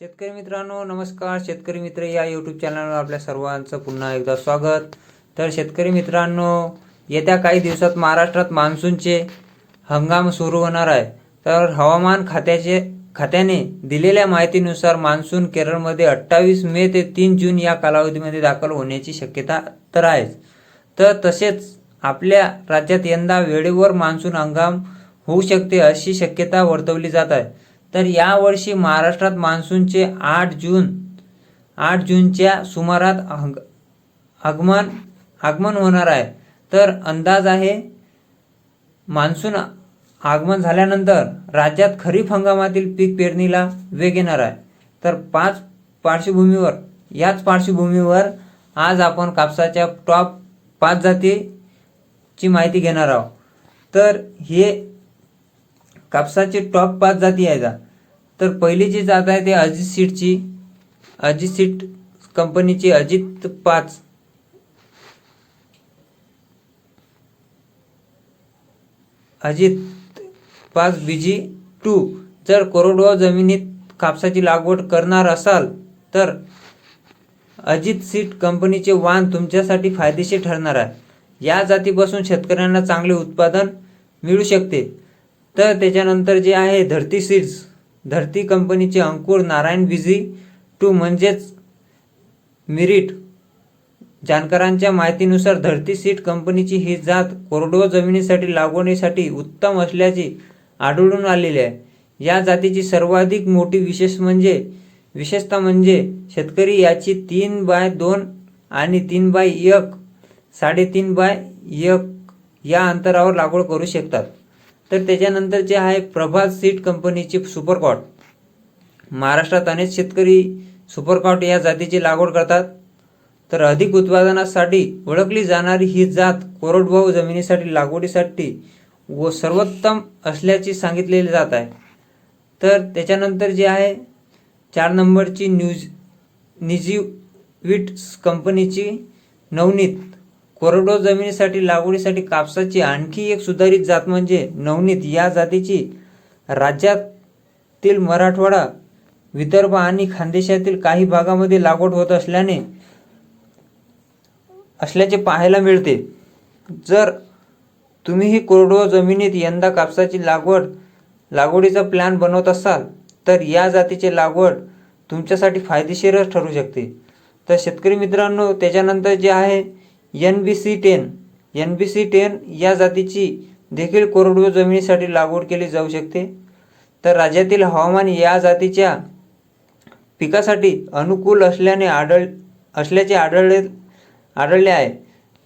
शेतकरी मित्रांनो नमस्कार. शेतकरी मित्र या यूट्यूब चॅनलवर आपल्या सर्वांचं पुन्हा एकदा स्वागत. तर शेतकरी मित्रांनो येत्या काही दिवसात महाराष्ट्रात मान्सूनचे हंगाम सुरू होणार आहे. तर हवामान खात्याचे खात्याने दिलेल्या माहितीनुसार मान्सून केरळमध्ये अठ्ठावीस मे ते तीन जून या कालावधीमध्ये दाखल होण्याची शक्यता तर आहेच. तर तसेच आपल्या राज्यात यंदा वेळेवर मान्सून हंगाम होऊ शकते अशी शक्यता वर्तवली जात आहे. तर यावर्षी महाराष्ट्रात मान्सूनचे आठ जून आठ जूनच्या सुमारात हंग आगमन आगमन होणार आहे. तर अंदाज आहे मान्सून आगमन झाल्यानंतर राज्यात खरीप हंगामातील पीक पेरणीला वेग येणार आहे. तर पाच पार्श्वभूमीवर याच पार्श्वभूमीवर आज आपण कापसाच्या टॉप पाच जातीची माहिती घेणार आहोत. तर हे कापसाची टॉप पाच जाती आहेत. तर पहिली जी जात आहे ते अजित सीटची अजित सीट कंपनीची अजित पाच. अजित पाच बीजी टू. जर कोरडवाहू जमिनीत कापसाची लागवड करणार असाल तर अजित सीट कंपनीचे वाण तुमच्यासाठी फायदेशीर ठरणार आहे. या जातीपासून शेतकऱ्यांना चांगले उत्पादन मिळू शकते. तर त्याच्यानंतर जे आहे धरती सीड्स धरती कंपनीचे अंकुर नारायण बिझी टू म्हणजेच मिरिट जाणकारांच्या माहितीनुसार धरती सीट कंपनीची ही जात कोरडवाहू जमिनीसाठी लागवडीसाठी उत्तम असल्याची आढळून आलेली आहे. या जातीची सर्वाधिक मोठी विशेष म्हणजे विशेषता म्हणजे शेतकरी याची तीन बाय दोन आणि तीन बाय एक साडेतीन बाय एक या अंतरावर लागवड करू शकतात. तर त्याच्यानंतर जे आहे प्रभात सीट कंपनीची सुपरकॉट. महाराष्ट्रात अनेक शेतकरी सुपरकॉट या जातीची लागवड करतात. तर अधिक उत्पादनासाठी ओळखली जाणारी ही जात कोरडवाहू जमिनीसाठी लागवडीसाठी व सर्वोत्तम असल्याचे सांगितलेले जात आहे. तर त्याच्यानंतर जे आहे चार नंबरची न्यूज निजीविट्स कंपनीची नवनीत. कोरडवाहू जमिनीसाठी लागवडीसाठी कापसाची आणखी एक सुधारित जात म्हणजे नवनीत. या जातीची राज्यातील मराठवाडा विदर्भ आणि खानदेशातील काही भागामध्ये लागवड होत असल्याने असल्याचे पाहायला मिळते. जर तुम्हीही कोरडवाहू जमिनीत यंदा कापसाची लागवड लागवडीचा प्लॅन बनवत असाल तर या जातीची लागवड तुमच्यासाठी फायदेशीरच ठरू शकते. तर शेतकरी मित्रांनो त्याच्यानंतर जे आहे N B C ten N B C ten या जातीची देखील कोरडवाहू जमिनीसाठी लागवड केली जाऊ शकते. तर राज्यातील हवामान या जातीच्या पिकासाठी अनुकूल असल्याने आढळ असल्याचे आढळले आढळले आहे.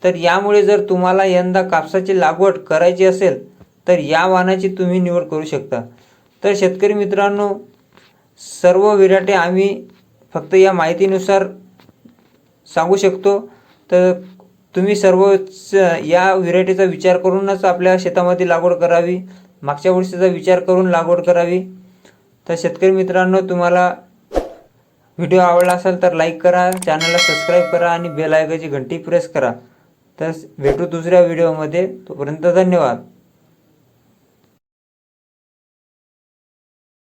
तर यामुळे जर तुम्हाला यंदा कापसाची लागवड करायची असेल तर या वाहनाची तुम्ही निवड करू शकता. तर शेतकरी मित्रांनो सर्व विराटे आम्ही फक्त या माहितीनुसार सांगू शकतो. तर तुम्ही सर्वच या व्हेरायटीचा विचार करूनच आपल्या शेतामध्ये लागवड करावी मागच्या वर्षीचा विचार करून लागवड करावी. तर शेतकरी मित्रांनो तुम्हाला व्हिडिओ आवडला असेल तर लाईक करा चॅनलला सबस्क्राईब करा आणि बेल आयकॉनची घंटी प्रेस करा. तर भेटू दुसऱ्या व्हिडिओमध्ये. तोपर्यंत धन्यवाद.